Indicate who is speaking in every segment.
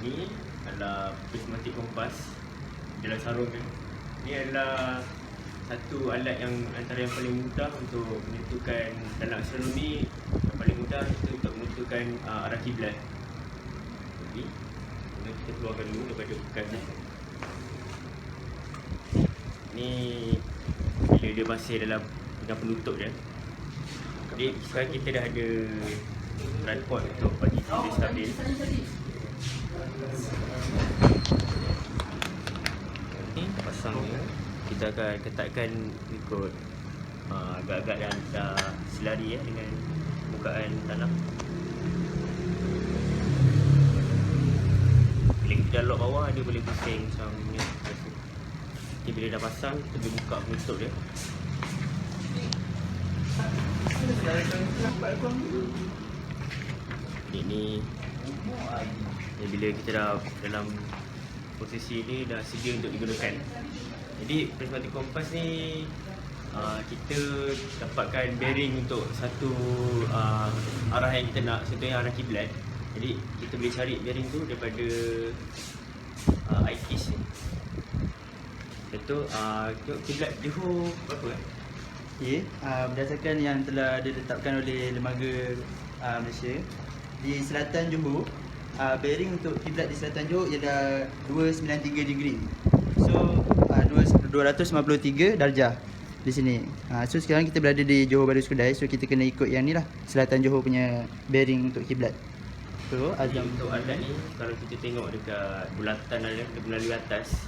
Speaker 1: ni adalah prismatic kompas. Dalam sarung kan ni adalah satu alat yang antara yang paling mudah untuk menentukan dalam astronomi. Yang paling mudah itu untuk menentukan uh, arah kiblat jadi okay. kita keluarkan dulu daripada bekas ni bila dia masih dalam dengan penutup dia. Jadi sekarang kita dah ada tripod untuk bagi kita stabil. Ni pasang ni kita akan ketatkan ikut uh, agak-agak dan dah selari ya dengan bukaan tanah. Bila kita lock bawah dia boleh pusing macam ni. Jadi bila dah pasang kita boleh buka penutup dia. Jadi ni bila kita dah dalam posisi ni dah sedia untuk digunakan. Jadi prismatic kompas ni uh, kita dapatkan bearing untuk satu uh, arah yang kita nak, contohnya arah kiblat. Jadi kita boleh cari bearing tu daripada uh, eyepiece ni. Betul, uh, tengok kiblat Johor berapa eh?
Speaker 2: Okey, uh, berdasarkan yang telah ditetapkan oleh Lembaga uh, Malaysia di selatan Johor, uh, bearing untuk kiblat di selatan Johor ialah 293 degree. So, uh, 253 darjah di sini. Uh, so sekarang kita berada di Johor Baru Skudai, so kita kena ikut yang ni lah, selatan Johor punya bearing untuk kiblat. So, Azam
Speaker 1: untuk alat ni kalau kita tengok dekat bulatan ada melalui atas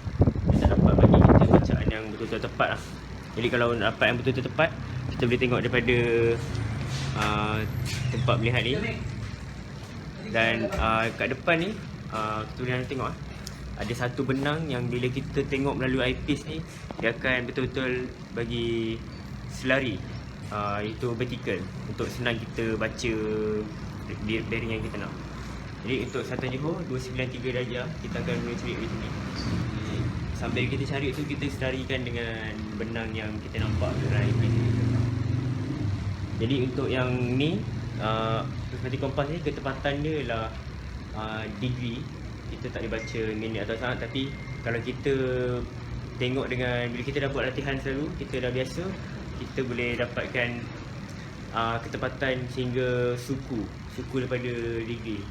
Speaker 1: kita dapat bagi kita bacaan yang betul-betul tepat lah. Jadi kalau nak dapat yang betul-betul tepat kita boleh tengok daripada uh, tempat melihat ni dan uh, kat depan ni uh, kita boleh tengok ah ada satu benang yang bila kita tengok melalui eyepiece ni dia akan betul-betul bagi selari uh, itu vertical untuk senang kita baca be- bearing yang kita nak. Jadi untuk Selatan Johor 293 darjah kita akan mula cari di sini. Sambil kita cari tu kita selarikan dengan benang yang kita nampak dalam eyepiece ni. Jadi untuk yang ni uh, Prismatic kompas ni ketepatan dia ialah uh, degree. Kita tak boleh baca minit atau saat tapi kalau kita tengok dengan bila kita dah buat latihan selalu kita dah biasa kita boleh dapatkan uh, ketepatan sehingga suku suku daripada degree.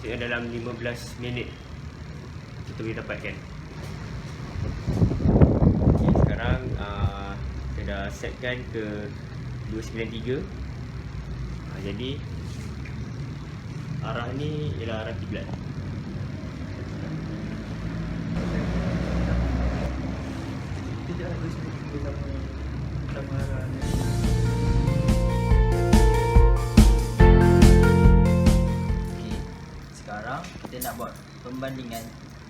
Speaker 1: Maksudnya dalam 15 minit kita boleh dapatkan. Okay, sekarang uh, kita dah setkan ke 293 uh, jadi arah ni ialah arah kiblat
Speaker 3: Okey, sekarang kita nak buat pembandingan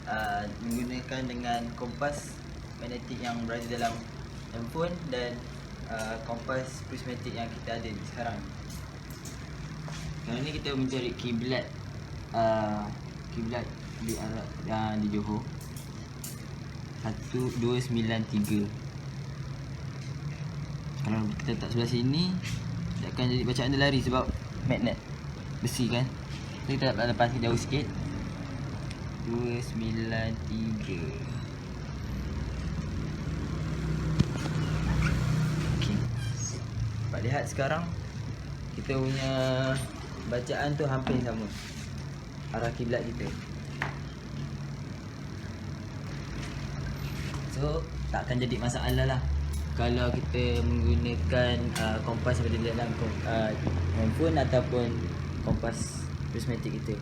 Speaker 3: uh, menggunakan dengan kompas magnetik yang berada dalam handphone dan uh, kompas prismatik yang kita ada sekarang. Sekarang ni kita mencari kiblat uh, kiblat di Arab yang di Johor. 1293. Kalau kita letak sebelah sini dia akan jadi bacaan dia lari sebab magnet besi kan. So, kita nak lepas jauh sikit. 293. Okey. Dapat lihat sekarang kita punya bacaan tu hampir sama. Arah kiblat kita. So, tak akan jadi masalah lah kalau kita menggunakan uh, kompas yang ada di dalam uh, handphone ataupun kompas prismatik kita.